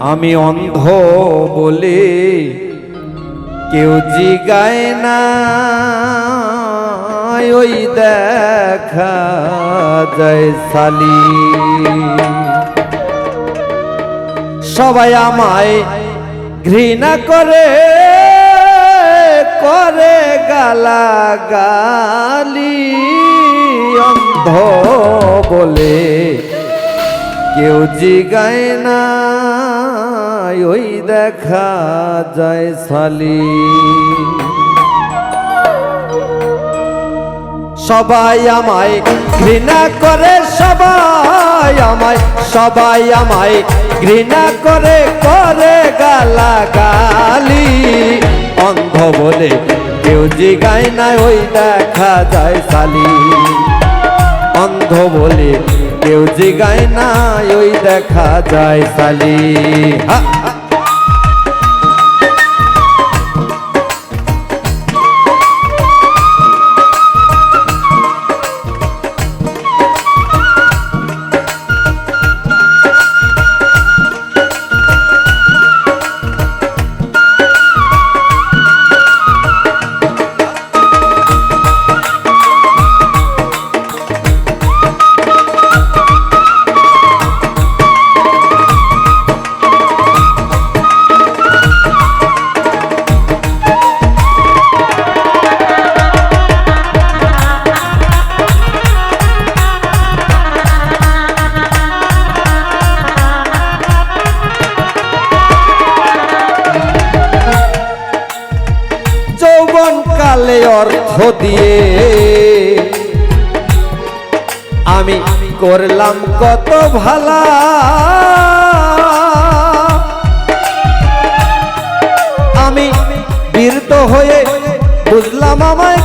আমি অন্ধ বলে কেউ জিগায় না। ওই দেখা যায় সালি সবাই আমায় ঘৃণা করে করে গালা গালি অন্ধ বলে কেউ জিগায় না। ওই দেখা যায় সালি। সবাই আমায় ঘৃণা করে, সবাই আমায় সবাই আমায় ঘৃণা করে করে গালাগালি। অন্ধ বলে কেউ জিগায় না, ওই দেখা যায় সালি। অন্ধ বলে কেউ জিগায় না ওই দেখা যায় সালি। হা, অর্থ দিয়ে আমি করলাম কত ভালা। আমি বীরত হয়ে বুঝলাম আমায়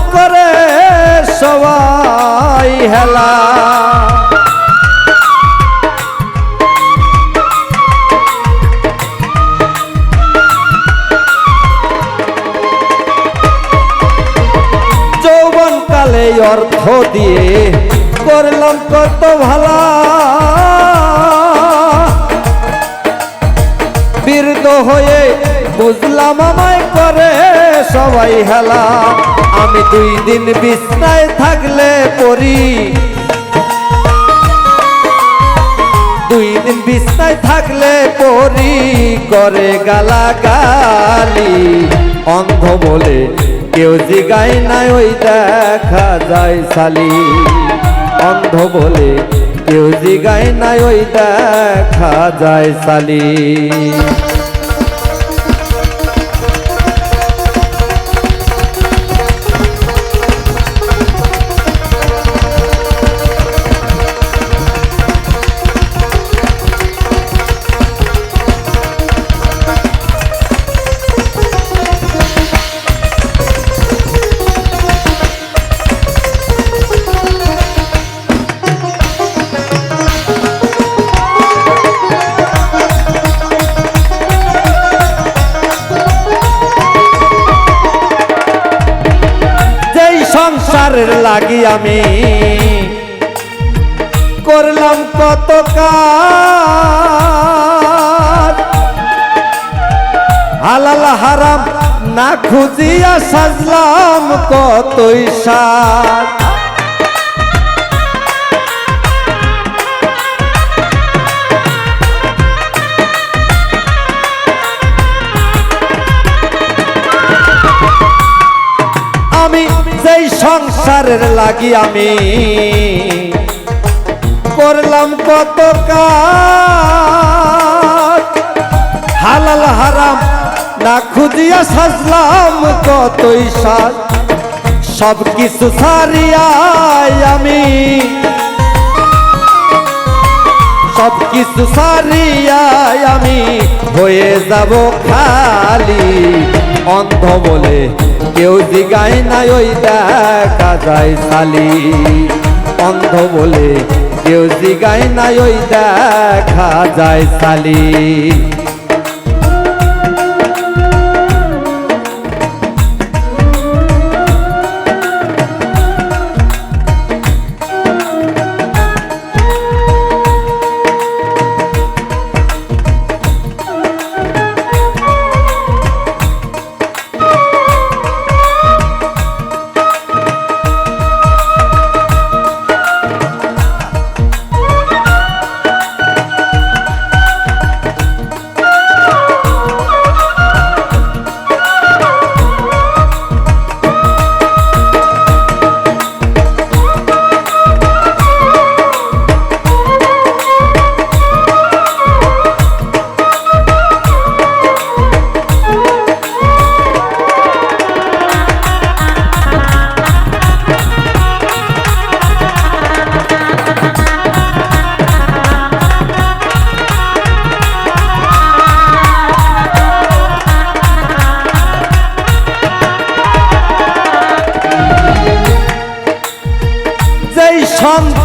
করলাম কত ভালা। বীরদ হয়ে বুঝলাম আমায় করে সবাই হেলা। আমি দুই দিন বিছনায় থাকলে পড়ি। দুই দিন বিছনায় থাকলে পরি করে গালাগালি, অন্ধ বলে কেউ জিগায় নাই, ওই দেখা যায় সালি অন্ধ বলে কেউ জিগায় নাই ওই দেখা যায় সালি। লাগি আমি। করলাম কত কাজ হালাল হারাম না খুঁজিয়া সাজলাম কতই সাজ সংসারের লাগি আমি। করলাম কত হালাল হারাম না খুঁজিয়া সাজলাম কতই সাজ। সব কিছু সারিয়াই আমি। সব কিছু সারিয়াই আমি। হয়ে যাব খালি অন্ধ বলে কেউ জিগাই নাই ওই দেখা যায় সালি অন্ধ বলে কেউ জিগাই নাই ওই দেখা যায় সালি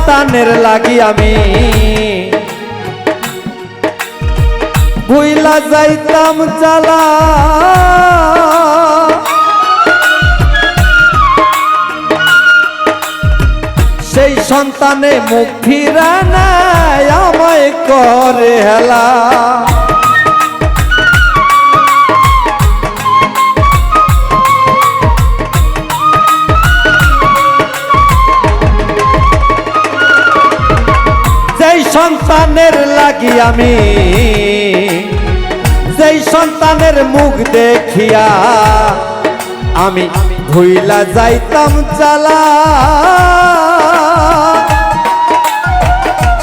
সন্তানের লাগি আমি। ভুইলা যাইতাম চালা। সেই সন্তানে মুখ ফিরা নেয় আমায় করে হেলা। সন্তানের লাগি আমি, যেই সন্তানের মুখ দেখিয়া আমি ভুইলা যাইতাম চালা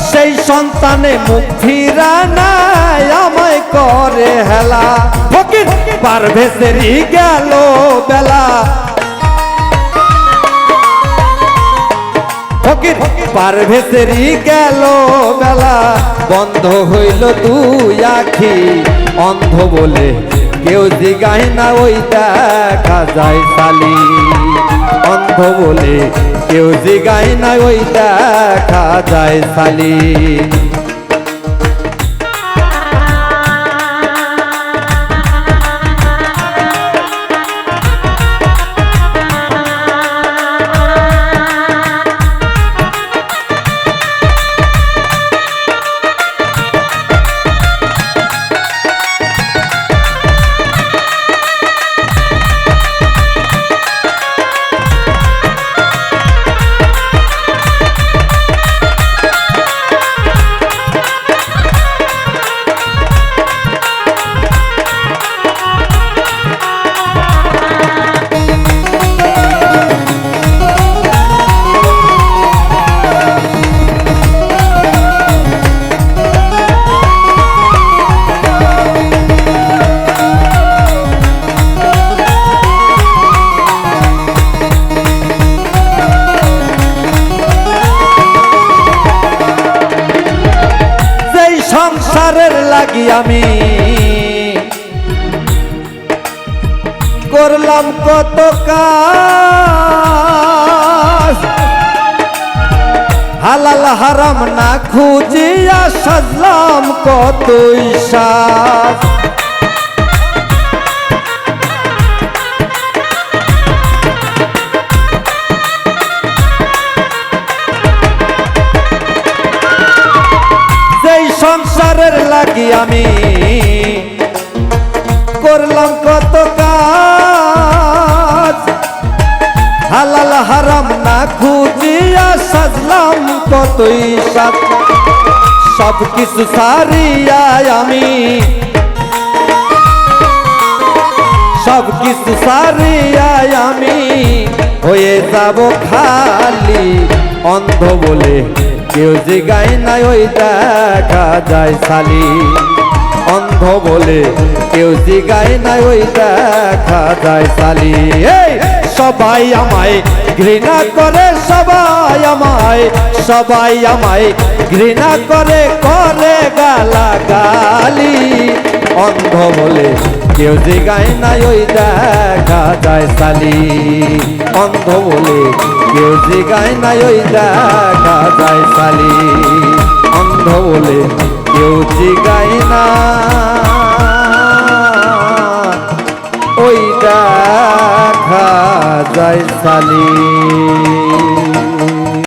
সেই সন্তানে মুখ ফিরা নাই, আমায় করে হেলা। ফকির পারভে সেরি গেল বেলা। ফকির পারভেসেরি গেল বেলা বন্ধ হইল তুই আখি, অন্ধ বলে কেউ জিগায় না ওই দেখা যায় সালি অন্ধ বলে কেউ জিগায় না ওই দেখা যায় সালি হারাম না খুঁজিয়া সাজলাম কত সাজ। সংসারের লাগি আমি করলাম কত কাজ। সাজলাম কতই সাত। সব কিছু সারিয়া আমি। সব কিছু সারিয়া আমি। হয়ে যাব খালি অন্ধ বলে। কেউ যে গায় নাই ওই দেখা যায় সালি। অন্ধ বলে কেউ যে গায় নাই ওই দেখা যায় সালি। এই! সবাই আমায় ঘৃণা করে, সবাই আমায় সবাই আমায় ঘৃণা করে করে গালা গালি অন্ধ বলে কেউ যে গায় নাই ওই দেখা যায় সালি অন্ধ বলে কেউ যে গায় নাই ওই দেখা যায় সালি অন্ধ বলে কেউ যে গায় না, ওই দেখা যায় সালি